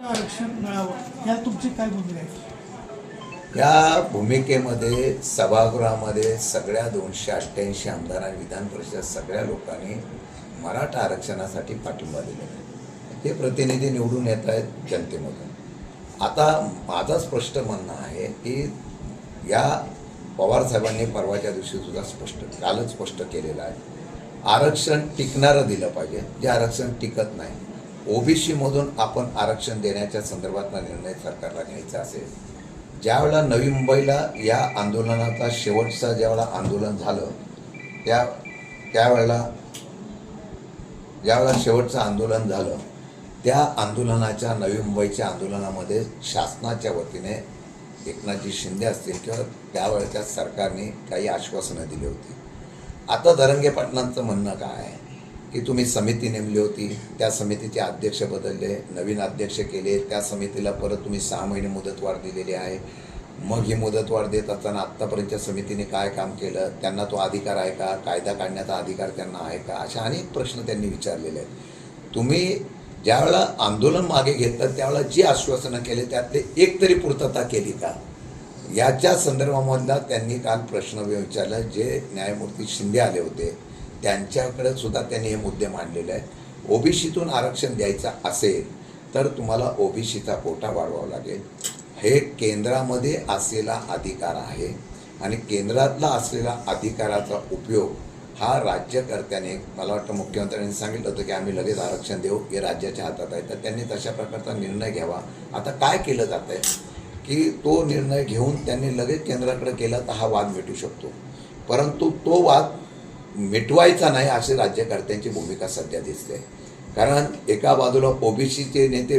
आरक्षण मिळावं या तुमची काय भूमिका आहे? या भूमिकेमध्ये सभागृहामध्ये सगळ्या दोनशे अठ्ठ्याऐंशी आमदार आणि विधान परिषद सगळ्या लोकांनी मराठा आरक्षणासाठी पाठिंबा दिलेला आहे. हे प्रतिनिधी निवडून येत आहेत जनतेमधून. आता माझं स्पष्ट म्हणणं आहे की या पवारसाहेबांनी परवाच्या दिवशी सुद्धा स्पष्ट कालच स्पष्ट केलेलं आहे. आरक्षण टिकणारं दिलं पाहिजे. जे आरक्षण टिकत नाही ओबीसीमधून आपण आरक्षण देण्याच्या संदर्भातला निर्णय सरकारला घ्यायचा असेल ज्यावेळेला नवी मुंबईला या आंदोलनाचा शेवटचा ज्यावेळेला आंदोलन झालं त्या त्यावेळेला ज्यावेळेला शेवटचं आंदोलन झालं त्या आंदोलनाच्या नवी मुंबईच्या आंदोलनामध्ये शासनाच्या वतीने एकनाथजी शिंदे असतील किंवा त्यावेळेच्या सरकारने काही आश्वासनं दिली होती. आता धरंगे पाटलांचं म्हणणं काय आहे? की तुम्ही समिती नेमली होती त्या समितीचे अध्यक्ष बदलले नवीन अध्यक्ष केले त्या समितीला परत तुम्ही सहा महिने मुदतवाढ दिलेली आहे. मग ही मुदतवाढ देत असताना आत्तापर्यंतच्या समितीने काय काम केलं? त्यांना तो अधिकार आहे का? कायदा काढण्याचा अधिकार त्यांना आहे का? अशा अनेक प्रश्न त्यांनी विचारलेले आहेत. तुम्ही ज्यावेळेला आंदोलन मागे घेतलं त्यावेळेला जी आश्वासनं केले त्यातले एक तरी पूर्तता केली का? याच्या संदर्भामधला त्यांनी काल प्रश्न विचारला जे न्यायमूर्ती शिंदे आले होते. त्यांच्याकडे सुद्धा त्यांनी हे मुद्दे मांडलेले आहेत. ओबीसीतून आरक्षण द्यायचं असेल तर तुम्हाला ओबीसीचा कोटा वाढवावा लागेल. हे केंद्रामध्ये असलेला अधिकार आहे आणि केंद्रातला असलेला अधिकाराचा उपयोग हा राज्यकर्त्याने मला वाटतं मुख्यमंत्र्यांनी सांगितलं होतं की आम्ही लगेच आरक्षण देऊ हे राज्याच्या हातात आहे. तर त्यांनी तशा प्रकारचा निर्णय घ्यावा. आता काय केलं जात आहे की तो निर्णय घेऊन त्यांनी लगेच केंद्राकडे केला तर हा वाद मिटू शकतो. परंतु तो वाद मिटवायचा नाही अशी राज्यकर्त्यांची भूमिका सध्या दिसते. कारण एका बाजूला ओबीसीचे नेते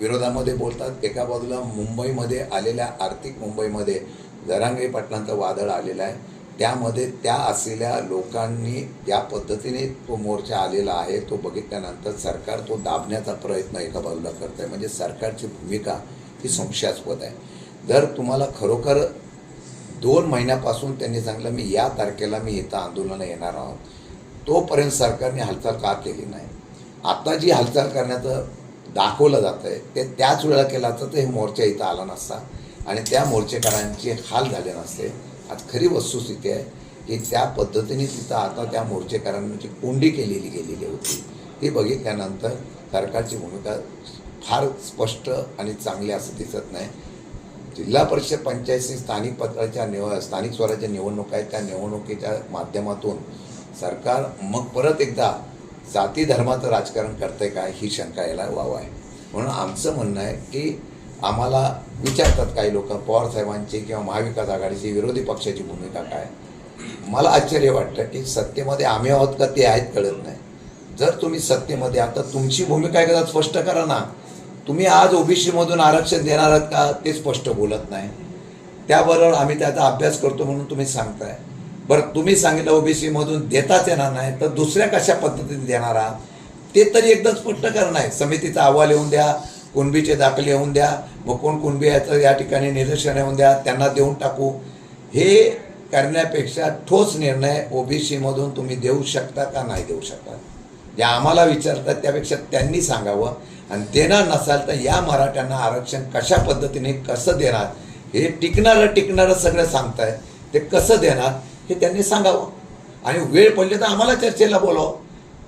विरोधामध्ये बोलतात एका बाजूला मुंबईमध्ये आलेल्या आर्थिक मुंबईमध्ये जरांगे पाटलांचं वादळ आलेलं आहे. त्यामध्ये त्या असलेल्या लोकांनी ज्या पद्धतीने तो मोर्चा आलेला आहे तो बघितल्यानंतर सरकार तो दाबण्याचा प्रयत्न एका बाजूला करत आहे म्हणजे सरकारची भूमिका ही संशयास्पद आहे. जर तुम्हाला खरोखर दोन महिन्यापासून त्यांनी सांगितलं मी या तारखेला मी इथं आंदोलनं येणार आहोत. तोपर्यंत सरकारने हालचाल का केली नाही? आता जी हालचाल करण्याचं दाखवलं जातं आहे ते त्याच वेळेला केलं असतं तर हे मोर्चा इथं आला नसता आणि त्या मोर्चेकरांचे हाल झाले नसते. आज खरी वस्तुस्थिती आहे की त्या पद्धतीने तिथं आता त्या मोर्चेकरांची कोंडी केलेली गेलेली होती ती बघितल्यानंतर सरकारची भूमिका फार स्पष्ट आणि चांगली असं दिसत नाही. जिल्हा परिषद पंचायती स्थानिक पत्राच्या निव स्थानिक स्वराज्य निवडणुका आहेत. त्या निवडणुकीच्या माध्यमातून सरकार मग परत एकदा जाती धर्माचं राजकारण करतंय काय ही शंका यायला वाव आहे. म्हणून आमचं म्हणणं आहे की आम्हाला विचारतात काही लोक पवार साहेबांची किंवा महाविकास आघाडीची विरोधी पक्षाची भूमिका काय? मला आश्चर्य वाटतं की सत्तेमध्ये आम्ही आहोत का ते आहेत कळत नाही. जर तुम्ही सत्तेमध्ये आता तुमची भूमिका एकदा स्पष्ट करा ना. तुम्ही आज ओबीसीमधून आरक्षण देणार आहात का ते स्पष्ट बोलत नाही. त्याबरोबर आम्ही त्याचा अभ्यास करतो म्हणून तुम्ही सांगताय. बरं तुम्ही सांगितलं ओबीसीमधून देताच येणार नाही तर दुसऱ्या कशा पद्धतीने देणार आहात? ते तरी एकदम स्पष्ट करणं आहे. समितीचा अहवाल येऊन द्या कुणबीचे दाखले येऊन द्या मग कोण कुणबी याचं या ठिकाणी निदर्शन येऊन द्या त्यांना देऊन टाकू. हे करण्यापेक्षा ठोस निर्णय ओबीसीमधून तुम्ही देऊ शकता का नाही देऊ शकता? जे आम्हाला विचारतात त्यापेक्षा त्यांनी सांगावं. आणि देणार नसाल तर या मराठ्यांना आरक्षण कशा पद्धतीने कसं देणार? हे टिकणारं टिकणारं सगळं सांगताय. ते कसं देणार? हे त्यांनी सांगावं. आणि वेळ पडली तर आम्हाला चर्चेला बोलावं.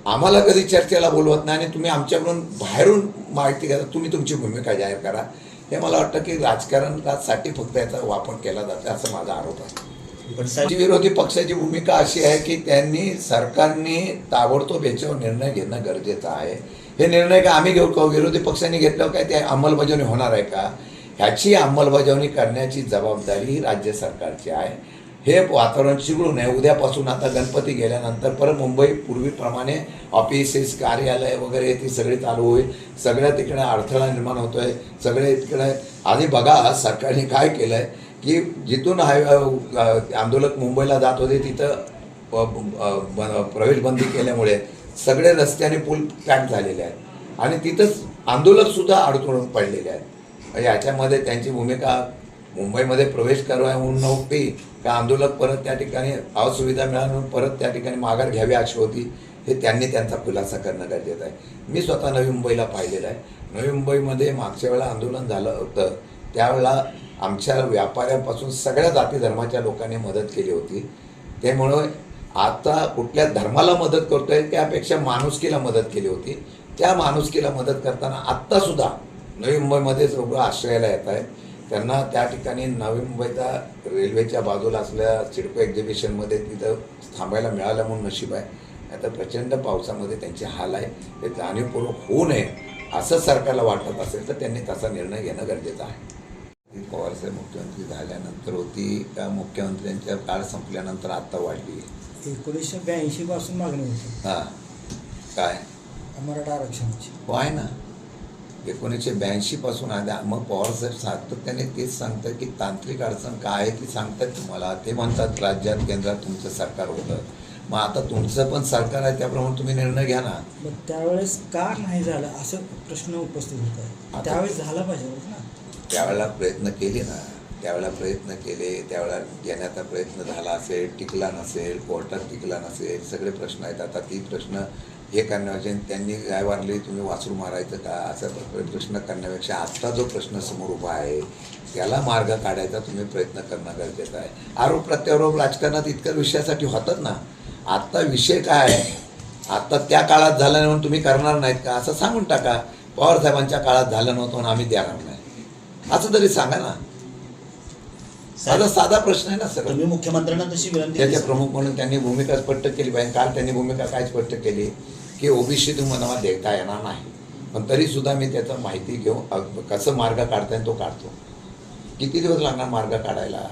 आम्हाला कधी चर्चेला बोलवत नाही आणि तुम्ही आमच्याकडून बाहेरून माहिती घ्या तुम्ही तुमची भूमिका जाहीर करा. हे मला वाटतं की राजकारणासाठी फक्त याचा वापर केला जातो असं माझा आरोप आहे. पण विरोधी पक्षाची भूमिका अशी आहे की त्यांनी सरकारने ताबडतोब याच्यावर निर्णय घेणं गरजेचं आहे. हे निर्णय का आम्ही घेऊ का? विरोधी पक्षांनी घेतलं काय ते अंमलबजावणी होणार आहे का? ह्याची अंमलबजावणी करण्याची जबाबदारी ही राज्य सरकारची आहे. हे वातावरण चिघळू नये उद्यापासून आता गणपती गेल्यानंतर परत मुंबई पूर्वीप्रमाणे ऑफिसेस कार्यालय वगैरे ती सगळी चालू होईल. सगळ्या तिकडे अडथळा निर्माण होतो आहे सगळे तिकडे आधी बघा सरकारने काय केलं आहे की जिथून हायवे आंदोलक मुंबईला जात होते तिथं प्रवेश बंदी केल्यामुळे सगळे रस्त्याने पूल पॅक झालेले आहेत. आणि तिथंच आंदोलकसुद्धा अडथळून पडलेले आहेत. म्हणजे याच्यामध्ये त्यांची भूमिका मुंबईमध्ये प्रवेश करावा म्हणून नव्हती. का आंदोलक परत त्या ठिकाणी असुविधा मिळाली म्हणून परत त्या ठिकाणी माघार घ्यावी अशी होती हे त्यांनी त्यांचा खुलासा करणं गरजेचं आहे. मी स्वतः नवी मुंबईला पाहिलेलं आहे. नवी मुंबईमध्ये मागच्या वेळेला आंदोलन झालं होतं. त्यावेळेला आमच्या व्यापाऱ्यांपासून सगळ्या जाती धर्माच्या लोकांनी मदत केली होती. त्यामुळं आता कुठल्या धर्माला मदत करतोय त्यापेक्षा माणुसकीला मदत केली होती. त्या माणुसकीला मदत करताना आत्तासुद्धा नवी मुंबईमध्येच रुग्ण आश्रयाला येत आहेत. त्यांना त्या ठिकाणी नवी मुंबईचा रेल्वेच्या बाजूला असल्या सिडको एक्झिबिशनमध्ये तिथं थांबायला मिळालं म्हणून नशीब आहे. आता प्रचंड पावसामध्ये त्यांचे हाल आहे. ते जाणीवपूर्वक होऊ नये असं सरकारला वाटत असेल तर त्यांनी तसा निर्णय घेणं गरजेचं आहे. पवार पवारसाहेब मुख्यमंत्री झाल्यानंतर होती. का मुख्यमंत्र्यांच्या काळ संपल्यानंतर आत्ता वाढली आहे. एकोणीसशे ब्याऐंशी पासून मागणी होती. हां. काय? मराठा आरक्षणाची. हो आहे ना. एकोणीसशे ब्याऐंशी पासून आल्या. मग पवारसाहेब सातत्याने तेच सांगतात की तांत्रिक अडचण काय आहे ती सांगतात. तुम्हाला ते म्हणतात राज्यात केंद्रात तुमचं सरकार होतं. मग आता तुमचं पण सरकार आहे त्याप्रमाणे तुम्ही निर्णय घ्या ना. मग त्यावेळेस का नाही झालं असं प्रश्न उपस्थित होत. आहे त्यावेळेस झाला पाहिजे होतं ना. त्यावेळेला प्रयत्न केले ना. त्यावेळेला प्रयत्न केले त्यावेळेला घेण्याचा प्रयत्न झाला असेल टिकला नसेल कोर्टात टिकला नसेल सगळे प्रश्न आहेत. आता ती प्रश्न हे करण्यापेक्षा त्यांनी गाय वारली तुम्ही वासरू मारायचं का? असा प्रश्न करण्यापेक्षा आत्ता जो प्रश्न समोर उभा आहे त्याला मार्ग काढायचा तुम्ही प्रयत्न करणं गरजेचं आहे. आरोप प्रत्यारोप राजकारणात इतक्या विषयासाठी होतात ना? आत्ता विषय काय आहे? आत्ता त्या काळात झालं नाही म्हणून तुम्ही करणार नाहीत का? असं सांगून टाका. पवारसाहेबांच्या काळात झालं नव्हतं म्हणून आम्ही देणार नाही. असं तरी सांगा ना. साधा साधा प्रश्न आहे ना सर तुम्ही मुख्यमंत्र्यांना तशी विनंती त्याचे केली. प्रमुख म्हणून त्यांनी भूमिका स्पष्ट केली पाहिजे. काल त्यांनी भूमिका काय स्पष्ट केली? की ओबीसी तुम्हाला देता येणार नाही. पण तरी सुद्धा मी त्याचं माहिती घेऊन कसं मार्ग काढता तो काढतो. किती दिवस लागणार मार्ग काढायला?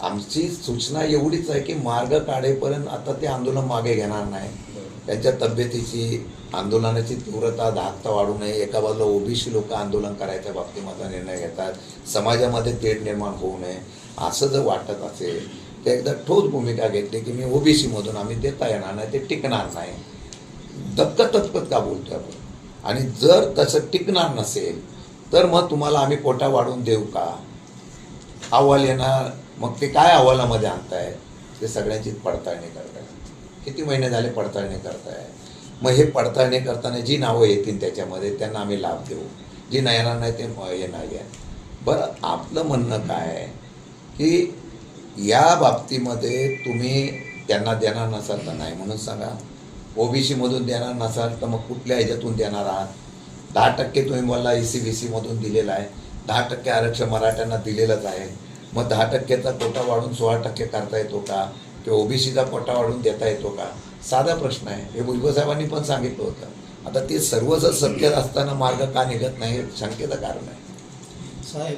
आमची सूचना एवढीच आहे की मार्ग काढेपर्यंत आता ते आंदोलन मागे घेणार नाही. त्यांच्या तब्येतीची आंदोलनाची तीव्रता धाकता वाढू नये. एका बाजूला ओबीसी लोक आंदोलन करायच्या बाबतीमध्ये निर्णय घेतात. समाजामध्ये तेढ निर्माण होऊ नये. असं जर वाटत असेल तर एकदा ठोस भूमिका घेतली की मी ओबीसीमधून आम्ही देता येणार नाही ते टिकणार नाही. दपकत तपकत का बोलतो आपण? आणि जर तसं टिकणार नसेल तर मग तुम्हाला आम्ही कोटा वाढवून देऊ का? अहवाल येणार. मग ते काय अहवालामध्ये आणताय ते सगळ्यांची पडताळणी करताय किती महिने झाले पडताळणी करताय? मग हे पडताळणी करताना जी नावं येतील त्याच्यामध्ये त्यांना आम्ही लाभ देऊ. जी नाही येणार नाही ते येणार हे नाही आहे बरं आपलं म्हणणं काय आहे? की या बाबतीमध्ये तुम्ही त्यांना देणार नसाल तर नाही म्हणून सांगा. ओबीसीमधून देणार नसाल तर मग कुठल्या ह्याच्यातून देणार आहात? दहा टक्के तुम्ही मला ए सी बी सीमधून दिलेला आहे. दहा टक्के आरक्षण मराठ्यांना दिलेलंच आहे. मग दहा टक्क्याचा कोटा वाढून सोळा टक्के करता येतो का? ते ओबीसीचा कोटा वाढून देता येतो का? साधा प्रश्न आहे. हे भुजबळ साहेबांनी पण सांगितलं होतं. आता ते सर्वच जर असताना मार्ग का निघत नाही हे शंकेचं कारण आहे. साहेब